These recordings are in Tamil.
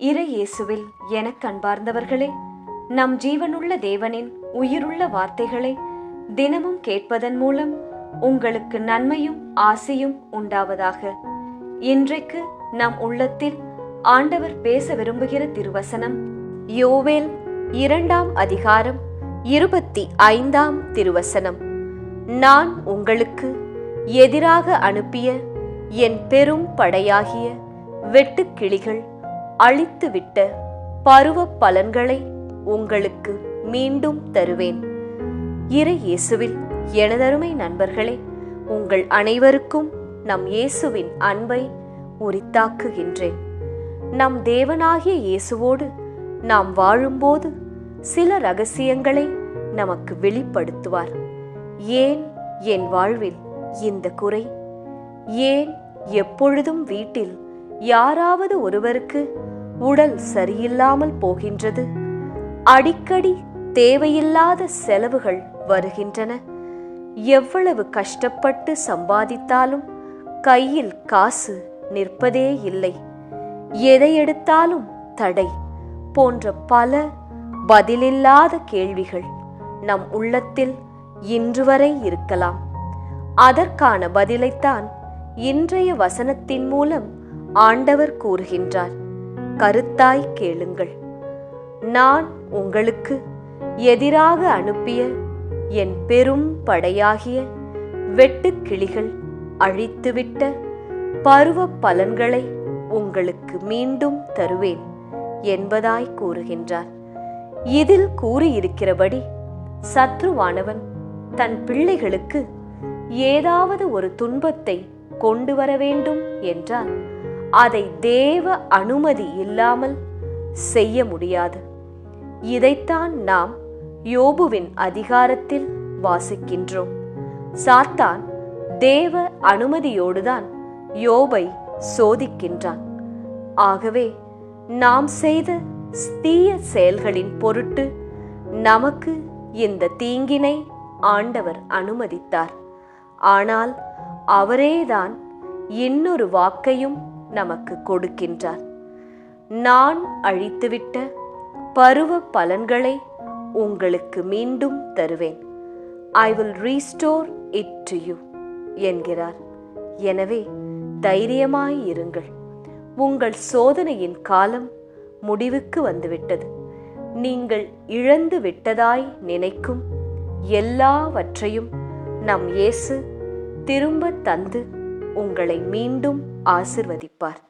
இறை இயேசுவில் எனக் கண்பார்ந்தவர்களே நம் ஜீவனுள்ள தேவனின் உயிருள்ள வார்த்தைகளை தினமும் கேட்பதன் மூலம் உங்களுக்கு நன்மையும் ஆசையும் உண்டாவதாக. இன்றைக்கு நம் உள்ளத்தில் ஆண்டவர் பேச விரும்புகிற திருவசனம் யோவேல் இரண்டாம் அதிகாரம் இருபத்தி ஐந்தாம் திருவசனம். நான் உங்களுக்கு எதிராக அனுப்பிய என் பெரும் படையாகிய வெட்டுக்கிளிகள் அழித்துவிட்ட பருவ பலன்களை உங்களுக்கு மீண்டும் தருவேன். இறை இயேசுவில் எனதருமை நண்பர்களே உங்கள் அனைவருக்கும் நம் இயேசுவின் அன்பை உரித்தாக்குகின்றேன். நம் தேவனாகிய இயேசுவோடு நாம் வாழும்போது சில ரகசியங்களை நமக்கு வெளிப்படுத்துவார். ஏன் என் வாழ்வில் இந்த குறை? ஏன் எப்பொழுதும் வீட்டில் யாராவது ஒருவருக்கு உடல் சரியில்லாமல் போகின்றது. அடிக்கடி தேவையில்லாத செலவுகள் வருகின்றன. எவ்வளவு கஷ்டப்பட்டு சம்பாதித்தாலும் கையில் காசு நிற்பதே இல்லை. எதை எடுத்தாலும் தடை போன்ற பல பதிலில்லாத கேள்விகள் நம் உள்ளத்தில் இன்று வரை இருக்கலாம். அதற்கான பதிலைத்தான் இன்றைய வசனத்தின் மூலம் ஆண்டவர் கூறுகின்றார். கருத்தாய் கேளுங்கள். நான் உங்களுக்கு எதிராக அனுப்பிய என் பெரும் படையாகிய வெட்டுக்கிளிகள் அழித்துவிட்ட பருவ பலன்களை உங்களுக்கு மீண்டும் தருவேன் என்பதாய் கூறுகின்றார். இதில் கூறியிருக்கிறபடி சத்ருவானவன் தன் பிள்ளைகளுக்கு ஏதாவது ஒரு துன்பத்தை கொண்டு வர வேண்டும் என்றால் அதை தேவ அனுமதி இல்லாமல் செய்ய முடியாது. இதைத்தான் நாம் யோபுவின் அதிகாரத்தில் வாசிக்கின்றோம். சாத்தான் தேவ அனுமதியோடுதான் யோபை சோதிக்கின்றான். ஆகவே நாம் செய்த தீய செயல்களின் பொருட்டு நமக்கு இந்த தீங்கினை ஆண்டவர் அனுமதித்தார். ஆனால் அவரேதான் இன்னொரு வாக்கையும் நமக்கு கொடுக்கின்றார். நான் அழித்துவிட்ட பருவ பலன்களை உங்களுக்கு மீண்டும் தருவேன். I will restore it to you என்கிறார். எனவே தைரியமாய் இருங்கள். உங்கள் சோதனையின் காலம் முடிவுக்கு வந்துவிட்டது. நீங்கள் இழந்து விட்டதாய் நினைக்கும் எல்லாவற்றையும் நம் இயேசு திரும்ப தந்து உங்களை மீண்டும் ஆசிர்வதிப்பார்.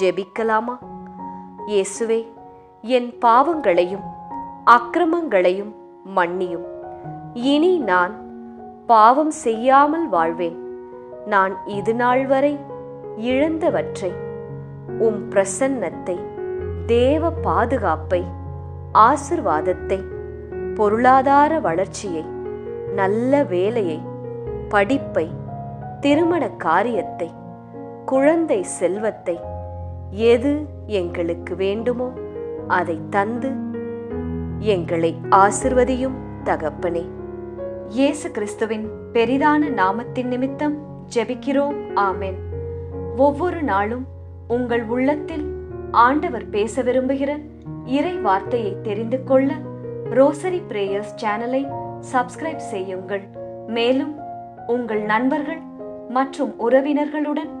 ஜெபிக்கலாமா? இயேசுவே என் பாவங்களையும் அக்கிரமங்களையும் மன்னியும். இனி நான் பாவம் செய்யாமல் வாழ்வேன். நான் இது நாள் வரை இழந்தவற்றை உம் பிரசன்னத்தை தேவ பாதுகாப்பை ஆசிர்வாதத்தை பொருளாதார வளர்ச்சியை நல்ல வேலையை படிப்பை திருமண காரியத்தை குழந்தை செல்வத்தை எது எங்களுக்கு வேண்டுமோ அதை தந்து எங்களை ஆசிர்வதியும் தகப்பனே. இயேசு கிறிஸ்துவின் பெரிதான நாமத்தின் நிமித்தம் ஜெபிக்கிறோம். ஆமென். ஒவ்வொரு நாளும் உங்கள் உள்ளத்தில் ஆண்டவர் பேச விரும்புகிற இறை வார்த்தையை தெரிந்து கொள்ள ரோசரி பிரேயர்ஸ் சேனலை சப்ஸ்கிரைப் செய்யுங்கள். மேலும் உங்கள் நண்பர்கள் மற்றும் உறவினர்களுடன்